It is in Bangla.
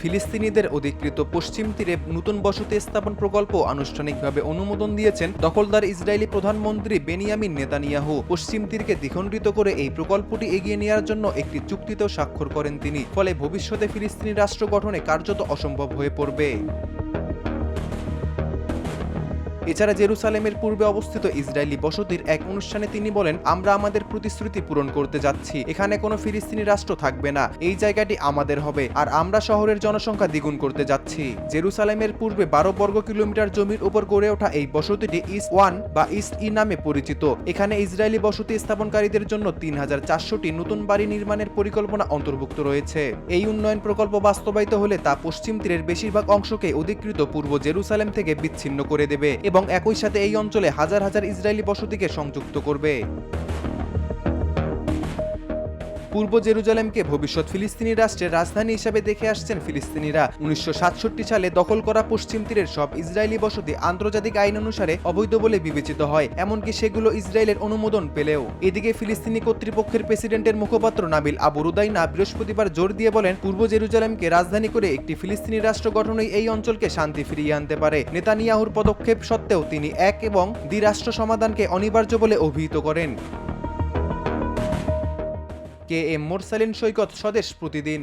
ফিলিস্তিনিদের অধিকৃত পশ্চিম তীরে নতুন বসতি স্থাপন প্রকল্প আনুষ্ঠানিকভাবে অনুমোদন দিয়েছেন দখলদার ইসরায়েলি প্রধানমন্ত্রী বেনিয়ামিন নেতানিয়াহু। পশ্চিম তীরকে দ্বিখণ্ডিত করে এই প্রকল্পটি এগিয়ে নেওয়ার জন্য একটি চুক্তিতেও স্বাক্ষর করেন তিনি। ফলে ভবিষ্যতে ফিলিস্তিনি রাষ্ট্র গঠনে কার্যত অসম্ভব হয়ে পড়বে। এছাড়া জেরুসালেমের পূর্বে অবস্থিত ইসরায়েলি বসতির এক অনুষ্ঠানে তিনি বলেন, আমরা আমাদের প্রতিশ্রুতি পূরণ করতে যাচ্ছি। এখানে কোনো ফিলিস্তিনি রাষ্ট্র থাকবে না। এই জায়গাটি আমাদের হবে। আর আমরা শহরের জনসংখ্যা দ্বিগুণ করতে যাচ্ছি। জেরুসালেমের পূর্বে বারো বর্গ কিলোমিটার জমির উপর গড়ে ওঠা এই বসতিটি ইস্ট ওয়ান বা ইস্ট ই নামে পরিচিত। এখানে ইসরায়েলি বসতি স্থাপনকারীদের জন্য তিন হাজার চারশোটি নতুন বাড়ি নির্মাণের পরিকল্পনা অন্তর্ভুক্ত রয়েছে। এই উন্নয়ন প্রকল্প বাস্তবায়িত হলে তা পশ্চিম তীরের বেশিরভাগ অংশকে অধিকৃত পূর্ব জেরুসালেম থেকে বিচ্ছিন্ন করে দেবে এবং একই সাথে এই অঞ্চলে হাজার হাজার ইসরায়েলি বসতিকে সংযুক্ত করবে। পূর্ব জেরুজালেমকে ভবিষ্যৎ ফিলিস্তিনি রাষ্ট্রের রাজধানী হিসাবে দেখে আসছেন ফিলিস্তিনিরা। উনিশশো সাতষট্টি সালে দখল করা পশ্চিম তীরের সব ইসরায়েলি বসতি আন্তর্জাতিক আইন অনুসারে অবৈধ বলে বিবেচিত হয়, এমনকি সেগুলো ইসরায়েলের অনুমোদন পেলেও। এদিকে ফিলিস্তিনি কর্তৃপক্ষের প্রেসিডেন্টের মুখপাত্র নাবিল আবুরুদাইনা বৃহস্পতিবার জোর দিয়ে বলেন, পূর্ব জেরুজালেমকে রাজধানী করে একটি ফিলিস্তিনি রাষ্ট্র গঠনই এই অঞ্চলকে শান্তি ফিরিয়ে আনতে পারে। নেতানিয়াহুর পদক্ষেপ সত্ত্বেও তিনি এক এবং দ্বিরাষ্ট্র সমাধানকে অনিবার্য বলে অভিহিত করেন। কে এম মোরসালিন সৈকত স্বদেশ প্রতিদিন।